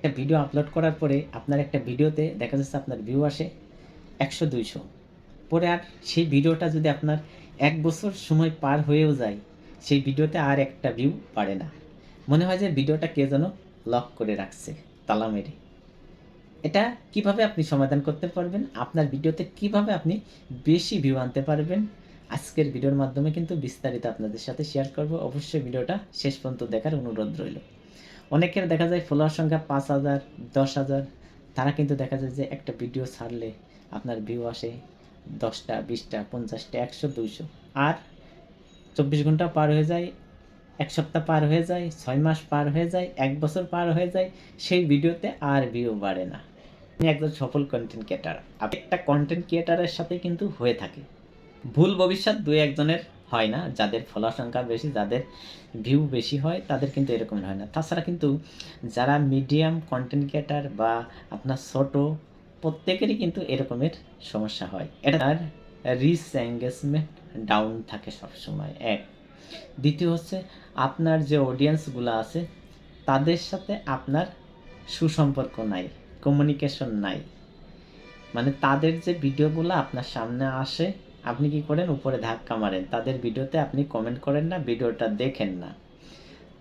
একটা video upload করার পরে আপনার একটা ভিডিওতে দেখা যাচ্ছে আপনার ভিউ আসে একশো, দুইশো। পরে আর সেই ভিডিওটা যদি আপনার এক বছর সময় পার হয়েও যায়, সেই ভিডিওতে আর একটা ভিউ পারে না। মনে হয় যে ভিডিওটা কে যেন লক করে রাখছে, তালা মেরে। এটা কীভাবে আপনি সমাধান করতে পারবেন? আপনার ভিডিওতে কীভাবে আপনি বেশি ভিউ আনতে পারবেন? আজকের ভিডিওর মাধ্যমে কিন্তু বিস্তারিত আপনাদের সাথে শেয়ার করব। অবশ্যই ভিডিওটা শেষ পর্যন্ত দেখার অনুরোধ রইল। অনেকের দেখা যায় ফলোয়ার সংখ্যা পাঁচ হাজার, দশ হাজার। তারা কিন্তু দেখা যায় যে একটা ভিডিও ছাড়লে আপনার ভিউ আসে দশটা, বিশটা, পঞ্চাশটা, একশো, দুইশো। আর চব্বিশ ঘণ্টা পার হয়ে যায়, এক সপ্তাহ পার হয়ে যায়, ছয় মাস পার হয়ে যায়, এক বছর পার হয়ে যায়, সেই ভিডিওতে আর ভিউ বাড়ে না। আপনি একজন সফল কন্টেন্ট ক্রিয়েটার আপনি একটা কন্টেন্ট ক্রিয়েটারের সাথে কিন্তু হয়ে থাকে। ভুল ভবিষ্যৎ দুই একজনের হয় না, যাদের ফলোয়ার সংখ্যা বেশি, যাদের ভিউ বেশি হয়, তাদের কিন্তু এরকম হয় না। তাছাড়া কিন্তু যারা মিডিয়াম কন্টেন্ট ক্রিয়েটার বা আপনার ছোট, প্রত্যেকেরই কিন্তু এরকমের সমস্যা হয়। এটা আর রিচ এঙ্গেজমেন্ট ডাউন থাকে সবসময়, এক। দ্বিতীয় হচ্ছে, আপনার যে অডিয়েন্সগুলো আছে, তাদের সাথে আপনার সুসম্পর্ক নাই কমিউনিকেশন নাই। মানে তাদের যে ভিডিওগুলো আপনার সামনে আসে আপনি কি করেন? উপরে ধাক্কা মারেন। তাদের ভিডিওতে আপনি কমেন্ট করেন না, ভিডিওটা দেখেন না।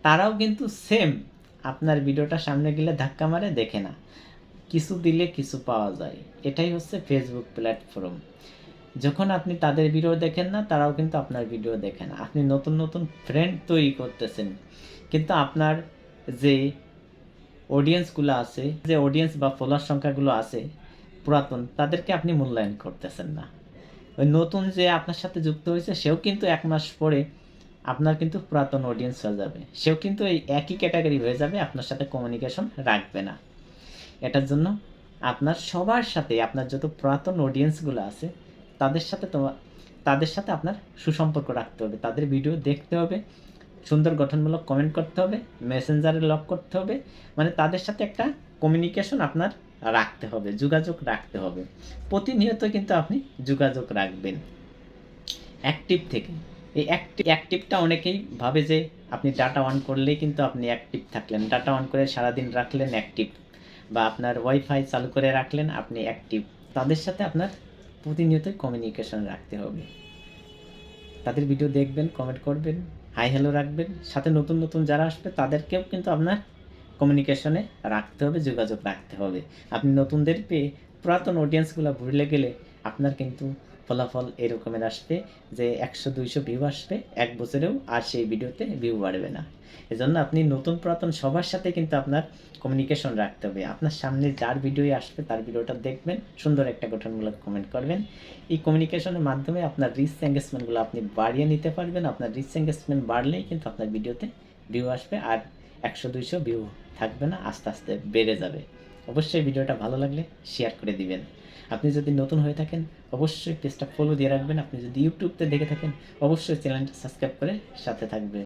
তারাও কিন্তু সেম আপনার ভিডিওটা সামনে গেলে ধাক্কা মারে, দেখে না। কিছু দিলে কিছু পাওয়া যায়। এটাই হচ্ছে ফেসবুক প্ল্যাটফর্ম যখন আপনি তাদের ভিডিও দেখেন না, তারাও কিন্তু আপনার ভিডিও দেখে না। আপনি নতুন নতুন ফ্রেন্ড তৈরি করতেছেন। কিন্তু আপনার যে অডিয়েন্সগুলো আছে, যে অডিয়েন্স বা ফলোয়ার সংখ্যাগুলো আছে, পুরাতন, তাদেরকে আপনি মূল্যায়ন করতেছেন না। ওই নতুন যে আপনার সাথে যুক্ত হয়েছে, সেও কিন্তু এক মাস পরে আপনার কিন্তু পুরাতন অডিয়েন্স হয়ে যাবে। সেও কিন্তু এই একই ক্যাটাগরি হয়ে যাবে, আপনার সাথে কমিউনিকেশন রাখবে না। এটার জন্য আপনার সবার সাথে, আপনার যত পুরাতন অডিয়েন্সগুলো আছে, তাদের সাথে তোমার তাদের সাথে আপনার সুসম্পর্ক রাখতে হবে। তাদের ভিডিও দেখতে হবে, সুন্দর গঠনমূলক কমেন্ট করতে হবে মেসেঞ্জারে লক করতে হবে। মানে তাদের সাথে একটা কমিউনিকেশন আপনার রাখতে হবে, যোগাযোগ রাখতে হবে। প্রতিনিয়ত কিন্তু আপনি যোগাযোগ রাখবেন। অ্যাক্টিভ থেকে। এই অ্যাক্টিভ, অ্যাক্টিভটা অনেকেই ভাবে যে আপনি ডাটা অন করলেই কিন্তু আপনি অ্যাক্টিভ থাকলেন। ডাটা অন করে সারাদিন রাখলেন অ্যাক্টিভ বা আপনার ওয়াইফাই চালু করে রাখলেন আপনি অ্যাক্টিভ। তাদের সাথে আপনার প্রতিনিয়তই কমিউনিকেশন রাখতে হবে। তাদের ভিডিও দেখবেন কমেন্ট করবেন হাই হ্যালো রাখবেন। সাথে নতুন নতুন যারা আসবে তাদেরকেও কিন্তু আপনার কমিউনিকেশনে রাখতে হবে, যোগাযোগ রাখতে হবে। আপনি নতুনদের পেয়ে পুরাতন অডিয়েন্সগুলো ভুলে গেলে আপনার কিন্তু ফলাফল এরকমের আসবে যে একশো, দুইশো ভিউ আসবে, এক বছরেও আর সেই ভিডিওতে ভিউ বাড়বে না। এজন্য আপনি নতুন পুরাতন সবার সাথে কিন্তু আপনার কমিউনিকেশন রাখতে হবে। আপনার সামনে যার ভিডিওই আসবে, তার ভিডিওটা দেখবেন, সুন্দর একটা গঠনমূলক কমেন্ট করবেন। এই কমিউনিকেশনের মাধ্যমে আপনার রিচ এঙ্গেজমেন্টগুলো আপনি বাড়িয়ে নিতে পারবেন। আপনার রিচ এঙ্গেজমেন্ট বাড়লেই কিন্তু আপনার ভিডিওতে ভিউ আসবে। আর একশো, দুইশো ভিউ থাকবে না, আস্তে আস্তে বেড়ে যাবে। অবশ্যই ভিডিওটা ভালো লাগলে শেয়ার করে দিবেন। আপনি যদি নতুন হয়ে থাকেন, অবশ্যই পেজটা ফলো দিয়ে রাখবেন। আপনি যদি ইউটিউবতে দেখে থাকেন, অবশ্যই চ্যানেলটা সাবস্ক্রাইব করে সাথে থাকবেন।